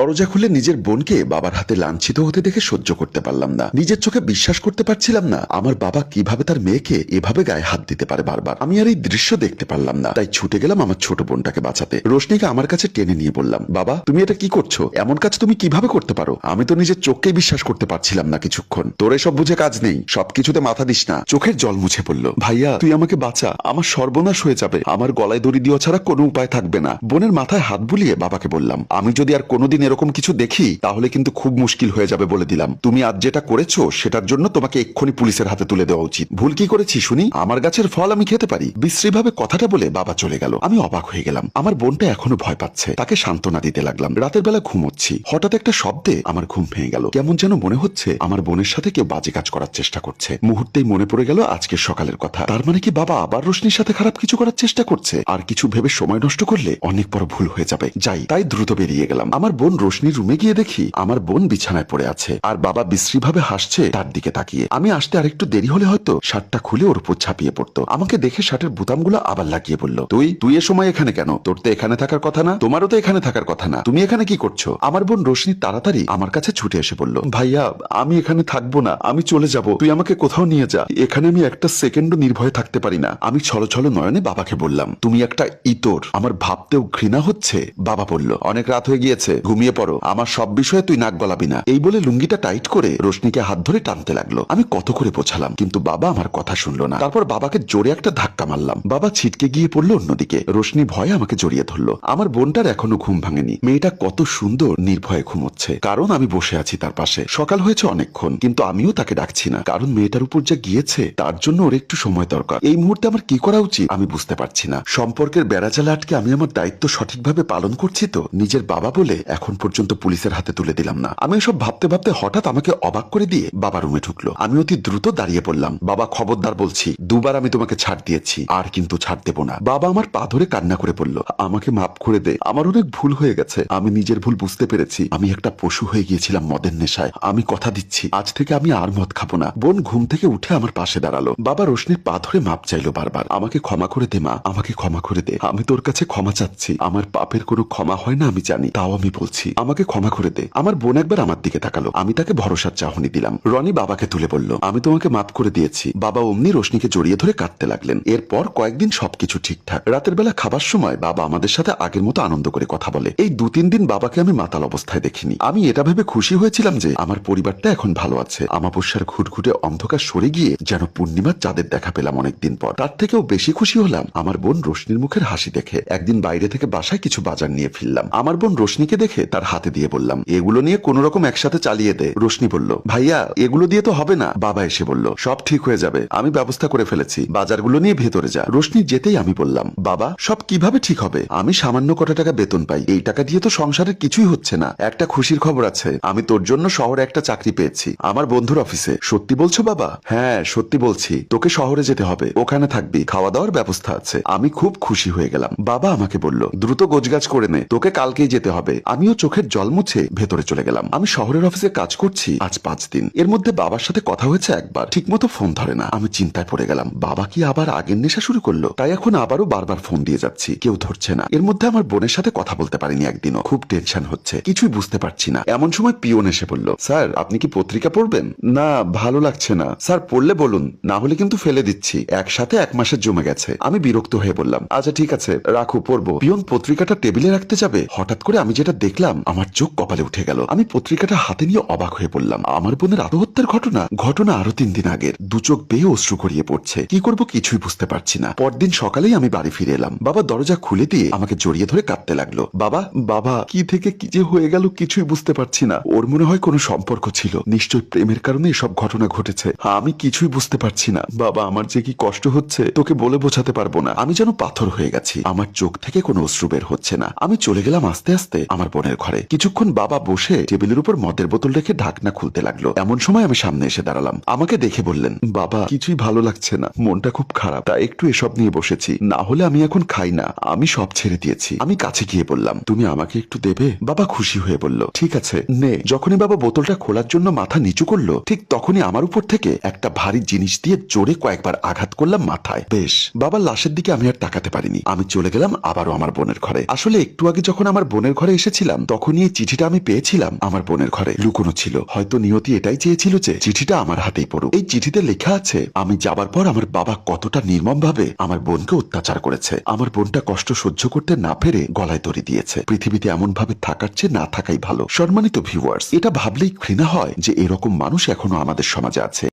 দরজা খুলে নিজের বোনকে বাবার হাতে লাঞ্ছিত হতে দেখে সহ্য করতে পারলাম না। নিজের চোখে বিশ্বাস করতে পারছিলাম না, আমার বাবা কীভাবে তার মেয়েকে এভাবে গায়ে হাত দিতে পারে বারবার। আমি আর এই দৃশ্য দেখতে পারলাম না, তাই ছুটে গেলাম আমার ছোট বোনটাকে বাঁচাতে। রোশনীকে আমার কাছে টেনে নিয়ে বললাম, বাবা, তুমি এটা কি করছ? এমন কাজ তুমি কীভাবে করতে পারো? আমি তো নিজের চোখকেই বিশ্বাস করতে পারছিলাম না কিছুক্ষণ। তোর সব বুঝে কাজ নেই, সবকিছুতে মাথা দিস না। চোখের জল মুছে পড়ল ভাইয়া, তুই আমাকে বাঁচা, আমার সর্বনাশ হয়ে যাবে। আমার গলায় দড়ি দেওয়া ছাড়া কোনো উপায় থাকবে না। বোনের মাথায় হাত বুলিয়ে বাবাকে বললাম, আমি যদি আর কোনোদিন এরকম কিছু দেখি, তাহলে কিন্তু খুব মুশকিল হয়ে যাবে বলে দিলাম। তুমি আজ যেটা করেছ, সেটার জন্য তোমাকে এক্ষুনি পুলিশের হাতে তুলে দেওয়া উচিত। ভুল কি করেছি, শুনি? আমার গাছের ফল আমি খেতে পারি। বিশ্রীভাবে কথাটা বলে বাবা চলে গেল। আমি অবাক হয়ে গেলাম। আমার বোনটা এখনও ভয় পাচ্ছে। তাকে সান্ত্বনা দিতে লাগলাম। রাতের বেলা ঘুমোচ্ছি। হঠাৎ একটা শব্দে আমার ঘুম ভেঙে গেল। কেমন যেন মনে হচ্ছে, আমার বোনের সাথে কেউ বাজে কাজ করার চেষ্টা করছে। মুহূর্তেই মনে পড়ে গেল আজকের সকালের কথা। তার মানে কি বাবা আবার রোশনির সাথে খারাপ কিছু করার চেষ্টা করছে? আর কিছু ভেবে সময় নষ্ট করলে অনেক বড় ভুল হয়ে যাবে। যাই, তাই দ্রুত বেরিয়ে গেলাম। আমার বোন রোশনির রুমে গিয়ে দেখি আমার বোন বিছানায় পড়ে আছে, আর বাবা বিশ্রীভাবে হাসছে তার দিকে তাকিয়ে। আমি আসতে আরেকটু দেরি হলে হয়তো শার্টটা খুলে ওর উপর ছাপিয়ে পড়তো। আমাকে দেখে শার্টের বুতামগুলো আবার লাগিয়ে বলল, তুই তুই এ সময় এখানে কেন? তোর তো এখানে থাকার কথা না? তোমারও তো এখানে থাকার কথা না? তুমি এখানে কি করছ? আমার বোন রোশনি তাড়াতাড়ি আমার কাছে ছুটে এসে বলল, ভাইয়া, আমি এখানে থাকব না, আমি চলে যাব। তুই আমাকে কোথাও নিয়ে যা। এখানে আমি একটা সেকেন্ডও নির্ভয়ে থাকতে পারি না। আমি ছলো ছলো নয়নে বাবাকে বললাম, তুমি একটা ইতর। আমার ভাবতেও ঘৃণা হচ্ছে। বাবা বলল, অনেক রাত হয়ে গিয়েছে ঘুমিয়ে পড়ো। আমার সব বিষয়ে তুই নাক গলাবি না। এই বলে লুঙ্গিটা টাইট করে রোশনিকে হাত ধরে টানতে লাগল। আমি কত করে বোঝালাম, কিন্তু বাবা আমার কথা শুনলো না। তারপর বাবাকে জোরে একটা ধাক্কা মারলাম। বাবা ছিটকে গিয়ে পড়ল অন্যদিকে। রোশনি ভয়ে আমাকে জড়িয়ে ধরলো। আমার বোনটার এখনও ঘুম ভাঙেনি। মেয়েটা কত সুন্দর, নির্ভয়ে ঘুমোচ্ছে। কারণ আমি বসে আছি তার পাশে। সকাল হয়েছে অনেকক্ষণ, কিন্তু আমিও তাকে ডাকছি না। কারণ মেয়েটার উপর যা গিয়েছে, তার জন্য ওর একটু সময় দরকার। এই মুহূর্তে আমার কি করা উচিত, আমি বুঝতে পারছি না। সম্পর্কের বেড়াচালে আটকে আমি আমার দায়িত্ব সঠিকভাবে পালন করছি তো, নিজের বাবা বলে এখন পর্যন্ত পুলিশের হাতে তুলে দিলাম না। আমি এসব ভাবতে ভাবতে হঠাৎ আমাকে অবাক করে দিয়ে বাবা রুমে ঢুকলো। আমি অতি দ্রুত দাঁড়িয়ে পড়লাম। বাবা, খবরদার বলছি, দুবার আমি তোমাকে ছাড় দিয়েছি, আর কিন্তু ছাড় দেবো না। বাবা আমার পা ধরে কান্না করে বলল, আমাকে মাফ করে দে। আমার অনেক ভুল হয়ে গেছে। আমি নিজের ভুল বুঝতে পেরেছি। আমি একটা পশু হয়ে গিয়েছিলাম মদের নেশায়। আমি কথা দিচ্ছি। আজ থেকে আমি আর মদ খাব না। বোন ঘুম থেকে উঠে আমার পাশে দাঁড়াল। বাবা রোশনির পা ধরে মাপ চাইলো বারবার। আমাকে ক্ষমা করে দে, মা। আমাকে ক্ষমা করে দে। আমি তোর কাছে ক্ষমা চাচ্ছি। আমার পাপের কোনো ক্ষমা হয় না, আমি জানি। তাও আমি বলছি আমাকে ক্ষমা করে দে। আমার বোন একবার আমার দিকে তাকালো। আমি তাকে ভরসার চাহনি দিলাম। রনি বাবাকে তুলে বলল, আমি তোমাকে মাফ করে দিয়েছি। বাবা অমনি রোশনিকে জড়িয়ে ধরে কাঁদতে লাগলেন। এরপর কয়েকদিন সবকিছু ঠিকঠাক। রাতের বেলা খাবার সময় বাবা আমাদের সাথে আগের মতো আনন্দ করে কথা বলে। এই দু তিন দিন বাবাকে আমি মাতাল অবস্থায় দেখিনি। আমি এটা ভেবে খুশি হয়েছিলাম যে আমার পরিবারটা এখন ভালো আছে। আমাবস্যার ঘুটঘুটে অন্ধকার সরে গিয়ে যেন পূর্ণিমার চাঁদের দেখা পেলাম অনেকদিন পর। তার থেকেও বেশি খুশি হলাম আমার বোন রোশনির মুখের হাসি দেখে। একদিন বাইরে থেকে বাসায় কিছু বাজার নিয়ে ফিরলাম। আমার বোন রোশনিকে দেখে তার হাতে দিয়ে বললাম, এগুলো নিয়ে কোন রকম একসাথে চালিয়ে দে। রোশনি বলল, ভাইয়া, এগুলো দিয়ে তো হবে না। বাবা এসে বলল, সব ঠিক হয়ে যাবে, আমি ব্যবস্থা করে ফেলেছি, বাজারগুলো নিয়ে ভেতরে যা। রোশনি যেতেই আমি বললাম, বাবা, সব কীভাবে ঠিক হবে? আমি সামান্য কটা টাকা বেতন পাই, এই টাকা দিয়ে তো সংসারের কিছুই হচ্ছে না। একটা খুশির খবর আছে, আমি তোর জন্য শহরে একটা চাকরি পেয়েছি, আমার বন্ধুর অফিসে। সত্যি বলছো বাবা? হ্যাঁ সত্যি বলছি, তোকে শহরে যেতে হবে, ওখানে থাকবি, খাওয়া দাওয়ার ব্যবস্থা আছে। আমি খুব খুশি হয়ে গেলাম। বাবা আমাকে বলল, দ্রুত গোজগাছ করে নে, তোকে কালকেই যেতে হবে। আমিও চোখের জল মুছে ভেতরে চলে গেলাম। আমি শহরের অফিসে কাজ করছি আজ পাঁচ দিন। এর মধ্যে বাবার সাথে কথা হয়েছে একবার। ঠিকমতো ফোন ধরে না। আমি চিন্তায় পড়ে গেলাম, বাবা কি আবার আগের নেশা শুরু করল? তাই এখন আবারও বারবার ফোন দিয়ে যাচ্ছি। কেউ ধরছে না। এর মধ্যে আমার বোনের সাথে কথা বলতে পারিনি একদিনও। খুব টেনশন হচ্ছে। কিছুই বুঝতে পারছি না। এমন সময় পিওন এসে বলল, স্যার, আপনি কি পত্রিকা পড়বেন? না, ভালো লাগছে না। স্যার, পড়লে বলুন। না হলে কিন্তু ফেলে দিচ্ছি। একসাথে এক মাসের জমে গেছে। আমি বিরক্ত হয়ে বললাম আচ্ছা ঠিক আছে, রাখো, পড়ব। পিয়ন পত্রিকাটা টেবিলে রাখতে যাবে? হঠাৎ করে আমি যেটা দেখলাম আমার চোখ কপালে উঠে গেল। আমি পত্রিকাটা হাতে নিয়ে অবাক হয়ে পড়লাম। আমার বোনের আত্মহত্যার ঘটনা? ঘটনা আরও তিন দিন আগের। দু চোখ বেয়ে অশ্রু গড়িয়ে পড়ছে। কি করব কিছুই বুঝতে পারছি না। পরদিন সকালেই আমি বাড়ি ফিরে এলাম। বাবা দরজা খুলে দিয়ে আমাকে জড়িয়ে ধরে কাঁদতে লাগল। বাবা বাবা, কি থেকে কি যে হয়ে গেল কিছুই বুঝতে পারছি না। ওর মনে হয় কোনো সম্পর্ক ছিল। নিশ্চয় প্রেমের কারণে এসব ঘটনা ঘটেছে। আমি কিছুই বুঝতে পারছি না। বাবা, আমার যে কি কষ্ট হচ্ছে, তোকে বলে বোঝাতে পারব না। আমি যেন পাথর হয়ে গেছি। আমার চোখ থেকে কোনো অশ্রু বের হচ্ছে না। আমি চলে গেলাম আস্তে আস্তে আমার বোনের ঘরে। কিছুক্ষণ বাবা বসে টেবিলের উপর মদের বোতল রেখে ঢাকনা খুলতে লাগল। এমন সময় আমি সামনে এসে দাঁড়ালাম। আমাকে দেখে বললেন, বাবা, কিছুই ভালো লাগছে না। মনটা খুব খারাপ। তাই একটু এসব নিয়ে বসেছি। না হলে আমি এখন খাই না। আমি সব ছেড়ে দিয়েছি। আমি কাছে গিয়ে বললাম, তুমি আমাকে একটু দেবে? বাবা খুশি হয়ে বলল, ঠিক আছে, নে। যখনই বাবা বোতলটা খোলার জন্য মাথা নিচু করল, ঠিক তখনই আমার উপর থেকে একটা ভারী জিনিস দিয়ে জোরে কয়েকবার আঘাত করলাম মাথায়। বেশ বাবার লাশের দিকে আমি আর তাকাতে পারিনি। আমি চলে গেলাম আবারও আমার বোনের ঘরে। আসলে একটু আগে যখন আমার বোনের ঘরে এসেছিলাম তখনই এই চিঠিটা আমি পেয়েছিলাম আমার বোনের ঘরে। লুকোনো ছিল। হয়তো নিয়তি এটাই চেয়েছিল যে চিঠিটা আমার হাতেই পড়ুক। এই চিঠিতে লেখা আছে, আমি যাবার পর আমার বাবা কতটা নির্মম ভাবে আমার বোনকে অত্যাচার করেছে। আমার বোনটা কষ্ট সহ্য করতে না পেরে গলায় দড়ি দিয়েছে। পৃথিবীতে এমন ভাবে থাকার চেয়ে না থাকাই ভালো। সম্মানিত ভিউয়ার্স এটা ভাবলেই ঘৃণা হয় যে এরকম মানুষ এখনও আমাদের সমাজে আছে।